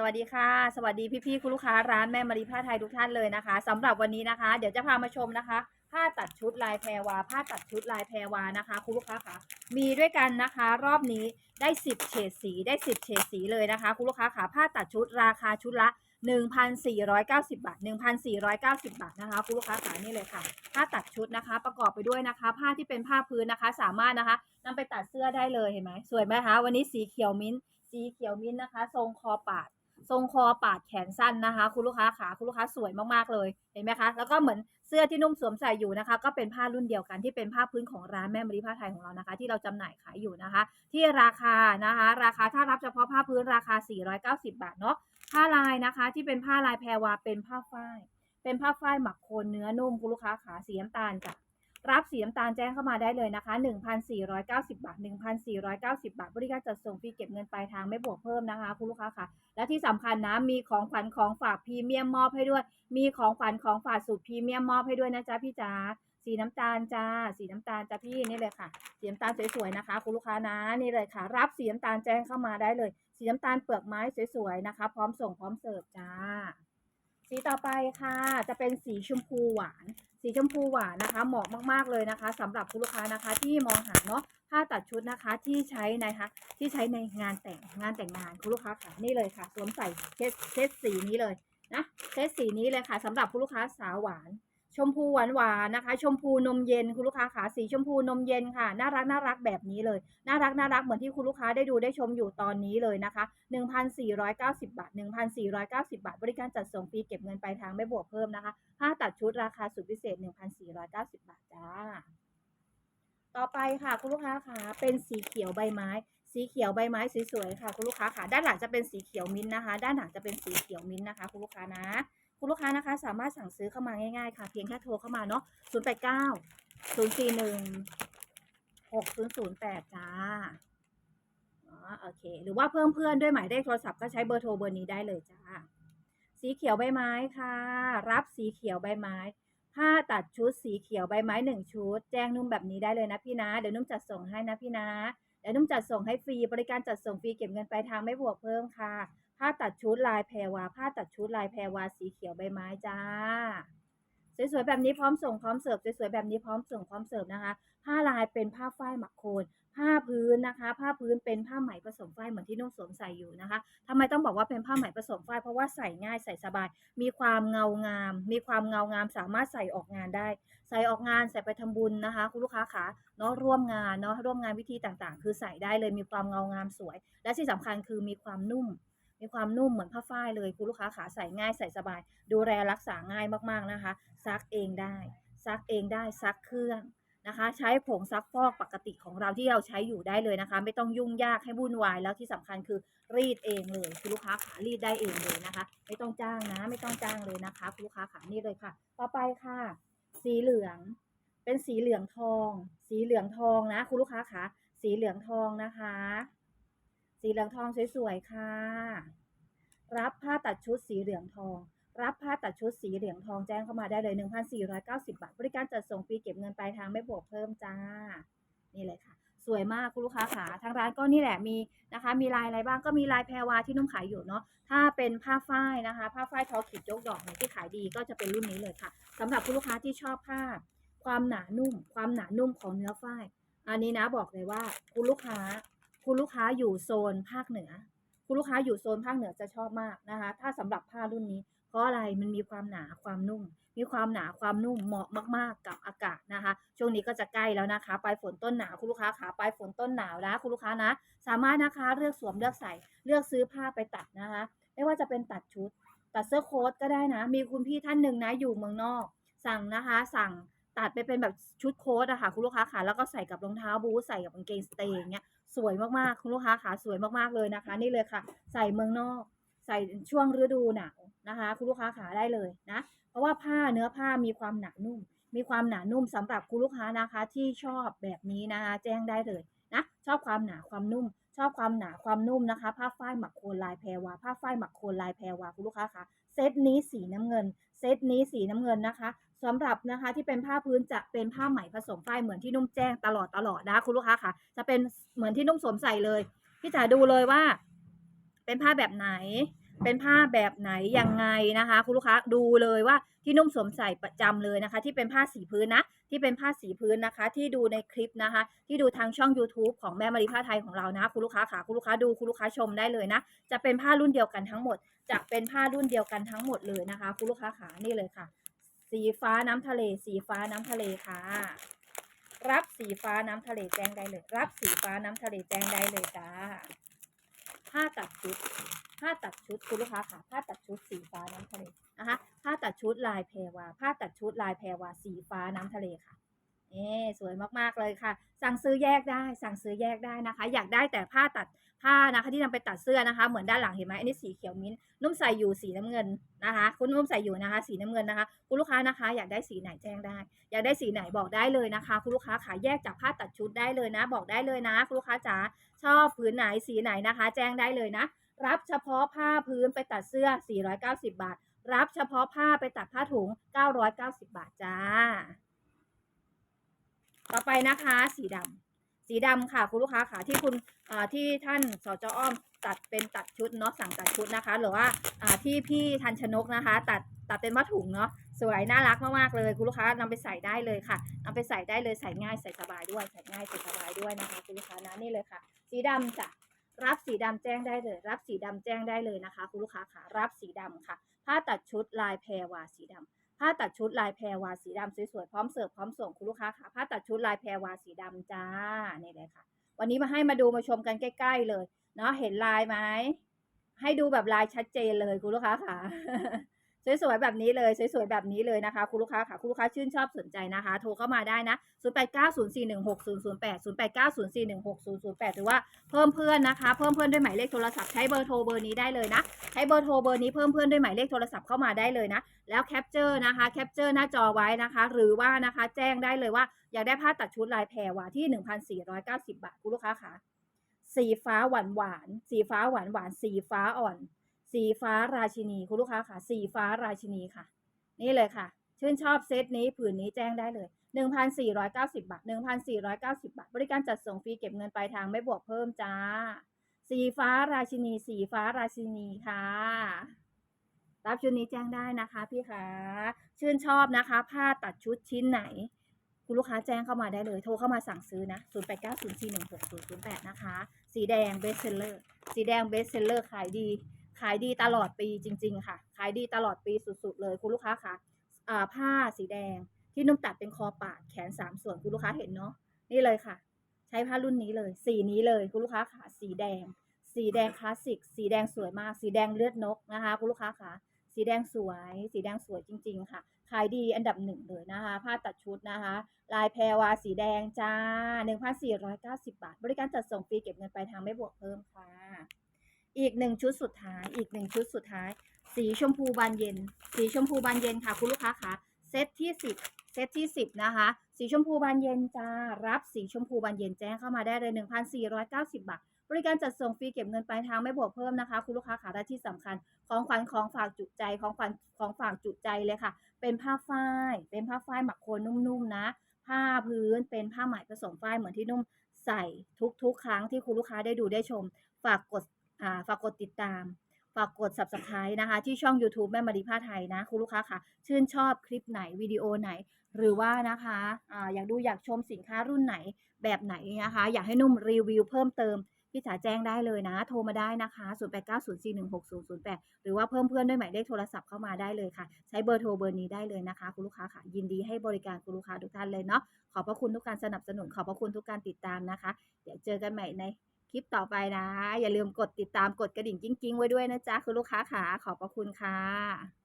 สวัสดีค่ะ สวัสดีพี่ๆคุณลูกค้าร้านแม่มารีผ้าไทยทุกท่านเลยนะคะสำหรับวันนี้นะคะ เดี๋ยวจะพามาชมนะคะ ผ้าตัดชุดลายแพรวา ผ้าตัดชุดลายแพรวานะคะ คุณลูกค้าคะมีด้วยกันนะคะ รอบนี้ได้ 10 เฉดสีได้ 10 เฉดสีเลยนะคะ คุณลูกค้าคะผ้าตัดชุดราคาชุดละ 1,490 บาท 1,490 บาทนะคะคุณลูกค้าขานี่เลยค่ะ ผ้าตัดชุดนะคะ ประกอบไปด้วยนะคะ ผ้าที่เป็นผ้าพื้นนะคะ สามารถนะคะนำไปตัดเสื้อได้เลยเห็นไหมสวยไหมคะวันนี้สีเขียวมิ้นท์สีเขียวมิ้นท์นะคะ ทรงคอปาด ทรงคอปาดแขนสั้นนะคะ คุณลูกค้าขาคุณลูกค้าสวยมากๆเลยเห็นไหมคะแล้วก็เหมือนเสื้อที่นุ่มสวมใส่อยู่นะคะ ก็เป็นผ้ารุ่นเดียวกันที่เป็นผ้าพื้นของร้านแม่มรีผ้าไทยของเรานะคะ ที่เราจำหน่ายขายอยู่นะคะ ที่ราคานะคะ ราคาถ้ารับเฉพาะผ้าพื้นราคา 490 บาทเนาะผ้าลายนะคะ ที่เป็นผ้าลายแพรวาเป็นผ้าฝ้าย เป็นผ้าฝ้ายหมักโคนเนื้อนุ่มคุณลูกค้าขาสีน้ำตาลจ้ะ รับสีน้ำตาลแจ้งเข้ามาได้เลยนะคะ 1,490 บาท 1,490 บาท บริการจัดส่งฟรีเก็บเงินปลายทางไม่บวกเพิ่มนะคะ คุณลูกค้าค่ะ และที่สำคัญนะ มีของขวัญของฝากพรีเมียมมอบให้ด้วย มีของขวัญของฝากสูตรพรีเมียมมอบให้ด้วยนะจ๊ะพี่จ๋า สีน้ำตาลจ้า สีน้ำตาลจ้าพี่นี่เลยค่ะ สีน้ำตาลสวยๆนะคะ คุณลูกค้านะ นี่เลยค่ะ รับสีน้ำตาลแจ้งเข้ามาได้เลย สีน้ำตาลเปลือกไม้สวยๆนะคะ พร้อมส่งพร้อมเสิร์ฟจ้า สีต่อไปค่ะ จะเป็นสีชมพูหวาน สีชมพูหวานนะคะ เหมาะมากๆเลยนะคะสำหรับคุณลูกค้านะคะ ที่มองหาเนาะผ้าตัดชุดนะคะที่ใช้ในคะที่ใช้ในงานแต่งงานแต่งงานคุณลูกค้าค่ะนี่เลยค่ะสวมใส่เซตเซตสีนี้เลยนะเซตสีนี้เลยค่ะสำหรับคุณลูกค้าสาวหวาน ชมพูหวานหวานนะคะ ชมพูนมเย็นคุณลูกค้าขาสีชมพูนมเย็นค่ะ น่ารักน่ารักแบบนี้เลย น่ารักน่ารักเหมือนที่คุณลูกค้าได้ดูได้ชมอยู่ตอนนี้เลยนะคะ 1,490 บาท 1,490 บาท บริการจัดส่งฟรีเก็บเงินปลายทางไม่บวกเพิ่มนะคะผ้าตัดชุดราคาสุดพิเศษ 1,490 บาทจ้า ต่อไปค่ะคุณลูกค้าค่ะเป็นสีเขียวใบไม้สีเขียวใบไม้สวยๆค่ะ คุณลูกค้าค่ะ ด้านหลังจะเป็นสีเขียวมิ้นท์นะคะ ด้านหลังจะเป็นสีเขียวมิ้นท์นะคะ คุณลูกค้านะ คุณลูกค้านะคะ สามารถสั่งซื้อเข้ามาง่ายๆค่ะ เพียงแค่โทรเข้ามาเนาะ089 041 6008 จ้าอ๋อโอเค หรือว่าเพิ่มเพื่อนด้วยหมายเลขโทรศัพท์ก็ใช้เบอร์โทรเบอร์นี้ได้เลยจ้า สีเขียวใบไม้ค่ะ รับสีเขียวใบไม้ผ้าตัดชุดสีเขียวใบไม้หนึ่งชุด แจ้งนุ่มแบบนี้ได้เลยนะพี่นะ เดี๋ยวนุ่มจัดส่งให้นะพี่นะ เดี๋ยวนุ่มจัดส่งให้ฟรี บริการจัดส่งฟรีเก็บเงินปลายทางไม่บวกเพิ่มค่ะ ผ้าตัดชุดลายแพรวา ผ้าตัดชุดลายแพรวาสีเขียวใบไม้จ้า สวยๆแบบนี้พร้อมส่งพร้อมเสิร์ฟสวยๆแบบนี้พร้อมส่งพร้อมเสิร์ฟนะคะ ผ้าลายเป็นผ้าฝ้ายหมักโคนผ้าพื้นนะคะ ผ้าพื้นเป็นผ้าไหมผสมฝ้ายเหมือนที่นุ่งสวมใส่อยู่นะคะทำไมต้องบอกว่าเป็นผ้าไหมผสมฝ้ายเพราะว่าใส่ง่ายใส่สบาย มีความเงางาม มีความเงางามสามารถใส่ออกงานได้ ใส่ออกงานใส่ไปทำบุญนะคะ คุณลูกค้าขาเนาะร่วมงานเนาะร่วมงานวิธีต่างๆ คือใส่ได้เลยมีความเงางามสวย และที่สำคัญคือมีความนุ่ม มีความนุ่มเหมือนผ้าฝ้ายเลยคุณลูกค้าขาใส่ง่ายใส่สบาย ดูแลรักษาง่ายมากๆนะคะ ซักเองได้ ซักเองได้ซักเครื่องนะคะ ใช้ผงซักฟอกปกติของเราที่เราใช้อยู่ได้เลยนะคะ ไม่ต้องยุ่งยากให้วุ่นวายแล้วที่สำคัญคือรีดเองเลยคุณลูกค้าขารีดได้เองเลยนะคะ ไม่ต้องจ้างนะไม่ต้องจ้างเลยนะคะคุณลูกค้าขานี่เลยค่ะ ต่อไปค่ะ สีเหลืองเป็นสีเหลืองทอง สีเหลืองทองนะคุณลูกค้าขาสีเหลืองทองนะคะ สีเหลืองทองสวยๆค่ะ รับผ้าตัดชุดสีเหลืองทอง รับผ้าตัดชุดสีเหลืองทองแจ้งเข้ามาได้เลย 1,490 บาท บริการจัดส่งฟรีเก็บเงินปลายทางไม่บวกเพิ่มจ้า นี่เลยค่ะ สวยมากคุณลูกค้าขาทางร้านก็นี่แหละมีนะคะ มีลายอะไรบ้างก็มีลายแพรวาที่นุ่มขายอยู่เนาะ ถ้าเป็นผ้าฝ้ายนะคะ ผ้าฝ้ายทอขีดยกดอกเนี่ยที่ขายดีก็จะเป็นรุ่นนี้เลยค่ะสำหรับคุณลูกค้าที่ชอบผ้า ความหนานุ่ม ความหนานุ่มของเนื้อฝ้าย อันนี้นะบอกเลยว่าคุณลูกค้า คุณลูกค้าอยู่โซนภาคเหนือ คุณลูกค้าอยู่โซนภาคเหนือจะชอบมากนะคะ ถ้าสำหรับผ้ารุ่นนี้ เพราะอะไรมันมีความหนาความนุ่ม มีความหนาความนุ่มเหมาะมากๆ กับอากาศนะคะ ช่วงนี้ก็จะใกล้แล้วนะคะปลายฝนต้นหนาวคุณลูกค้าขาปลายฝนต้นหนาวนะคุณลูกค้านะ สามารถนะคะเลือกสวมเลือกใส่เลือกซื้อผ้าไปตัดนะคะ ไม่ว่าจะเป็นตัดชุด ตัดเสื้อโค้ทก็ได้นะ มีคุณพี่ท่านหนึ่งนะอยู่เมืองนอก สั่งนะคะสั่ง ตัดไปเป็นแบบชุดโค้ทอะค่ะคุณลูกค้าขาแล้วก็ใส่กับรองเท้าบูทใส่กับกางเกงสเตย์อย่างเงี้ยสวยมากๆคุณลูกค้าขาสวยมากๆเลยนะคะ นี่เลยค่ะ ใส่เมืองนอก ใส่ช่วงฤดูหนาวนะคะ คุณลูกค้าขาได้เลยนะ เพราะว่าผ้าเนื้อผ้ามีความหนานุ่ม มีความหนานุ่มสำหรับคุณลูกค้านะคะ ที่ชอบแบบนี้นะคะแจ้งได้เลยนะชอบความหนาความนุ่ม ชอบความหนาความนุ่มนะคะ ผ้าฝ้ายหมักโคนลายแพรวาผ้าฝ้ายหมักโคนลายแพรวาคุณลูกค้าคะ ซตนี้สีน้ำเงิน เซตนี้สีน้ำเงินนะคะสำหรับนะคะที่เป็นผ้าพื้นจะเป็นผ้าไหมผสมฝ้ายเหมือนที่นุ่มแจ้งตลอดตลอดนะคุณลูกค้าค่ะ จะเป็นเหมือนที่นุ่มสวมใส่เลย พี่จ๋าดูเลยว่า เป็นผ้าแบบไหน เป็นผ้าแบบไหนยังไงนะคะ คุณลูกค้าดูเลยว่าที่นุ่มสวมใส่ประจำเลยนะคะ ที่เป็นผ้าสีพื้นนะ ที่เป็นผ้าสีพื้นนะคะ ที่ดูในคลิปนะคะ ที่ดูทางช่อง YouTube ของแม่มารีผ้าไทยของเรานะคุณลูกค้าค่ะคุณลูกค้าดูคุณลูกค้าชมได้เลยนะ จะเป็นผ้ารุ่นเดียวกันทั้งหมด จะเป็นผ้ารุ่นเดียวกันทั้งหมดเลยนะคะคุณลูกค้าขานี่เลยค่ะ สีฟ้าน้ำทะเล สีฟ้าน้ำทะเลค่ะรับสีฟ้าน้ำทะเลแจ้งได้เลย รับสีฟ้าน้ำทะเลแจ้งได้เลยจ้าผ้าตัดชุด ผ้าตัดชุดคุณลูกค้าค่ะผ้าตัดชุดสีฟ้าน้ำทะเลนะคะผ้าตัดชุดลายแพรวาผ้าตัดชุดลายแพรวาสีฟ้าน้ำทะเลค่ะเอ๊สวยมากๆเลยค่ะ สั่งซื้อแยกได้ สั่งซื้อแยกได้นะคะ อยากได้แต่ผ้าตัดผ้านะคะที่นำไปตัดเสื้อนะคะ เหมือนด้านหลังเห็นไหมอันนี้สีเขียวมิ้นท์นุ่มใส่อยู่สีน้ำเงินนะคะ คุณนุ่มใส่อยู่นะคะ สีน้ำเงินนะคะ คุณลูกค้านะคะ อยากได้สีไหนแจ้งได้ อยากได้สีไหนบอกได้เลยนะคะ คุณลูกค้าขายแยกจากผ้าตัดชุดได้เลยนะ บอกได้เลยนะ คุณลูกค้าจ๋าชอบผืนไหนสีไหนนะคะ แจ้งได้เลยนะ รับเฉพาะผ้าพื้นไปตัดเสื้อ 490 บาท รับเฉพาะผ้าไปตัดผ้าถุง 990 บาทจ้า ต่อไปนะคะ สีดำสีดำค่ะ คุณลูกค้าค่ะที่คุณที่ท่านสจอ้อมตัดเป็นตัดชุดเนาะสั่งตัดชุดนะคะ หรือว่าที่พี่ทันชนกนะคะ ตัดตัดเป็นผ้าถุงเนาะสวยน่ารักมากๆเลยคุณลูกค้านำไปใส่ได้เลยค่ะนำไปใส่ได้เลยใส่ง่ายใส่สบายด้วยใส่ง่ายใส่สบายด้วยนะคะคุณลูกค้านะนี่เลยค่ะ สีดำจ้ะ รับสีดำแจ้งได้เลย รับสีดำแจ้งได้เลยนะคะ คุณลูกค้าค่ะรับสีดำค่ะ ผ้าตัดชุดลายแพรวาสีดำผ้าตัดชุดลายแพรวาสีดำสวยๆพร้อมเสิร์ฟพร้อมส่งคุณลูกค้าค่ะผ้าตัดชุดลายแพรวาสีดำจ้านี่เลยค่ะ วันนี้มาให้มาดูมาชมกันใกล้ ๆ เลยเนาะเห็นลายไหมให้ดูแบบลายชัดเจนเลยคุณลูกค้าค่ะ สวยๆแบบนี้เลยสวยๆแบบนี้เลยนะคะคุณลูกค้าค่ะคุณลูกค้าชื่นชอบสนใจนะคะ โทรเข้ามาได้นะ 0890416008 0890416008 หรือว่าเพิ่มเพื่อนนะคะ เพิ่มเพื่อนด้วยหมายเลขโทรศัพท์ใช้เบอร์โทรเบอร์นี้ได้เลยนะใช้เบอร์โทรเบอร์นี้เพิ่มเพื่อนด้วยหมายเลขโทรศัพท์เข้ามาได้เลยนะแล้วแคปเจอร์นะคะแคปเจอร์หน้าจอไว้นะคะ หรือว่านะคะแจ้งได้เลยว่าอยากได้ผ้าตัดชุดลายแพรวาที่ 1,490 บาทคุณลูกค้าค่ะสีฟ้าหวานหวานสีฟ้าหวานหวานสีฟ้าอ่อน สีฟ้าราชินีคุณลูกค้าค่ะ สีฟ้าราชินีค่ะ นี่เลยค่ะ ชื่นชอบเซตนี้ผืนนี้แจ้งได้เลย 1,490 บาท 1,490 บาท บริการจัดส่งฟรีเก็บเงินปลายทางไม่บวกเพิ่มจ้า สีฟ้าราชินี สีฟ้าราชินีค่ะ รับชุดนี้แจ้งได้นะคะพี่คะชื่นชอบนะคะ ผ้าตัดชุดชิ้นไหน คุณลูกค้าแจ้งเข้ามาได้เลย โทรเข้ามาสั่งซื้อนะ0890416008นะคะ สีแดงเบสเซลเลอร์ สีแดงเบสเซลเลอร์ขายดี ขายดีตลอดปีจริง ๆ ค่ะ ขายดีตลอดปีสุด ๆ เลยคุณลูกค้าค่ะผ้าสีแดงที่นุ่มตัดเป็นคอปาดแขนสามส่วนคุณลูกค้าเห็นเนาะนี่เลยค่ะ ใช้ผ้ารุ่นนี้เลย สีนี้เลยคุณลูกค้าค่ะสีแดง สีแดงคลาสสิก สีแดงสวยมาก สีแดงเลือดนกนะคะคุณลูกค้าค่ะสีแดงสวย สีแดงสวยจริง ๆ ค่ะ ขายดีอันดับหนึ่งเลยนะคะ ผ้าตัดชุดนะคะ ลายแพรวาสีแดงจ้า 1,490 บาท บริการจัดส่งฟรีเก็บเงินปลายทางไม่บวกเพิ่มค่ะ อีกหนึ่งชุดสุดท้าย อีกหนึ่งชุดสุดท้าย สีชมพูบานเย็น สีชมพูบานเย็นค่ะ คุณลูกค้าคะเซตที่สิบเซตที่สิบนะคะ สีชมพูบานเย็นจ้ารับสีชมพูบานเย็นแจ้งเข้ามาได้เลย1,490บาทบริการจัดส่งฟรีเก็บเงินปลายทางไม่บวกเพิ่มนะคะ คุณลูกค้าขาและที่สำคัญ ของขวัญของฝากจุใจของขวัญของฝากจุใจเลยค่ะ เป็นผ้าฝ้าย เป็นผ้าฝ้ายหมักโคนนุ่มๆนะ ผ้าพื้นเป็นผ้าไหมผสมฝ้ายเหมือนที่นุ่มใส่ทุกๆ ครั้งที่คุณลูกค้าได้ดูได้ชม ฝากกด ฝากกดติดตาม ฝากกด subscribe นะคะ ที่ช่อง YouTube แม่มารีผ้าไทยนะคุณลูกค้าค่ะ ชื่นชอบคลิปไหนวิดีโอไหน หรือว่านะคะอาอยากดูอยากชมสินค้ารุ่นไหนแบบไหนนะคะ อยากให้นุ่มรีวิวเพิ่มเติมพี่จ๋าแจ้งได้เลยนะ โทรมาได้นะคะ 0890416008 หรือว่าเพิ่มเพื่อนด้วยหมายเลขโทรศัพท์เข้ามาได้เลยค่ะ ใช้เบอร์โทรเบอร์นี้ได้เลยนะคะ คุณลูกค้าค่ะ ยินดีให้บริการคุณลูกค้าทุกท่านเลยเนาะ ขอบพระคุณทุกการสนับสนุน ขอบพระคุณทุกการติดตามนะคะ เดี๋ยวเจอกันใหม่ใน คลิปต่อไปนะ อย่าลืมกดติดตามกดกระดิ่งกิ้งๆ ไว้ด้วยนะจ๊ะ คุณลูกค้าขาขอบพระคุณค่ะ